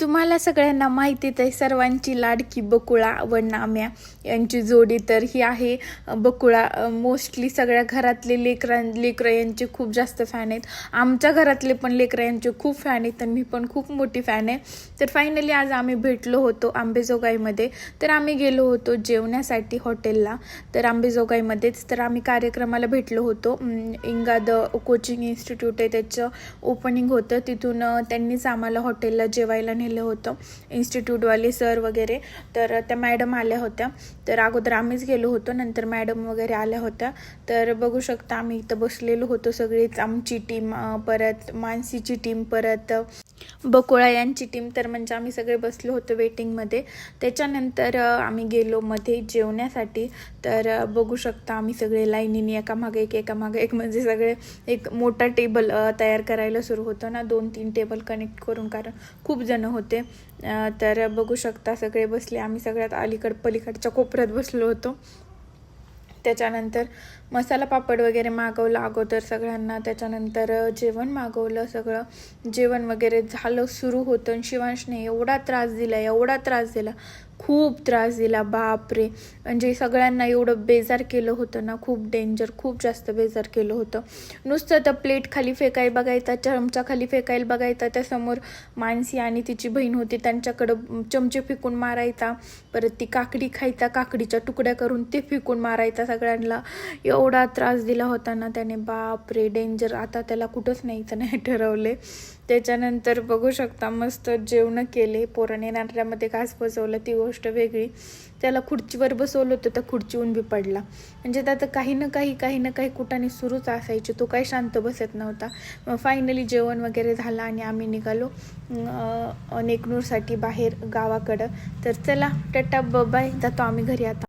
तुम्हाला सगळ्यांना माहितीच आहे सर्वांची लाडकी बकुळा व नाम्या यांची जोडी तर ही आहे. बकुळा मोस्टली सगळ्या घरातले लेकरां लेकरं यांचे खूप जास्त फॅन आहेत. आमच्या घरातले पण लेकरं यांचे खूप फॅन आहेत तर मी पण खूप मोठी फॅन आहे. तर फायनली आज आम्ही भेटलो होतो आंबेजोगाईमध्ये. तर आम्ही गेलो होतो जेवण्यासाठी हॉटेलला. तर आंबेजोगाईमध्येच तर आम्ही कार्यक्रमाला भेटलो होतो. इंगा इंगाद कोचिंग इन्स्टिट्यूट आहे त्याचं ओपनिंग होतं. तिथून त्यांनीच आम्हाला हॉटेलला जेवायला नेलं होतं. इन्स्टिट्यूटवाले सर वगैरे. तर त्या मॅडम आल्या होत्या. तर अगोदर आम्हीच गेलो होतो. नंतर मॅडम वगैरे आल्या होत्या. तर बघू शकता आम्ही इथं बसलेलो होतो सगळीच. आमची टीम परत मानसीची टीम परत बकोळा यांची टीम तर म्हणजे आम्ही सगळे बसलो होतो वेटिंगमध्ये त्याच्यानंतर आम्ही गेलो मध्ये जेवण्यासाठी. तर बघू शकता आम्ही सगळे लाईनीने एकामागे एक एकामागे एक म्हणजे सगळे एक मोठा टेबल तयार करायला सुरू होतं ना. दोन तीन टेबल कनेक्ट करून कारण खूप जण होते. तर बघू शकता सगळे बसले. आम्ही सगळ्यात अलीकड पलीकडच्या कोपऱ्यात बसलो होतो. त्याच्यानंतर मसाला पापड वगैरे मागवलं अगोदर सगळ्यांना. त्याच्यानंतर जेवण मागवलं सगळं. जेवण वगैरे झालं सुरू होतं. शिवांशने एवढा त्रास दिला एवढा त्रास दिला. खूप त्रास दिला बापरे. म्हणजे सगळ्यांना एवढं बेजार केलं होतं ना खूप डेंजर खूप जास्त बेजार केलं होतं. नुसतं तर प्लेट खाली फेकायला बघायचा चमचा खाली फेकायला बघायचा त्यासमोर मानसी आणि तिची बहीण होती त्यांच्याकडं चमचे फेकून मारायचा. परत ती काकडी खायचा काकडीच्या तुकड्या करून ते फेकून मारायचा सगळ्यांना. एवढा त्रास दिला होता ना त्याने. बापरे डेंजर आता त्याला कुठंच न्यायचं नाही ठरवले त्याच्यानंतर बघू शकता मस्त जेवणं केले पोराने नाटऱ्यामध्ये घास बसवलं ती गोष्ट वेगळी. त्याला खुर्चीवर बसवलं होतं तर खुर्चीहून बी पडला. म्हणजे त्याचं काही ना काही काही ना काही कुठाने सुरूच असायचे. तो काही शांत बसत नव्हता. मग फायनली जेवण वगैरे झालं आणि आम्ही निघालो नेकनूरसाठी बाहेर गावाकडं. तर चला टट्टा बाय जातो आम्ही घरी आता.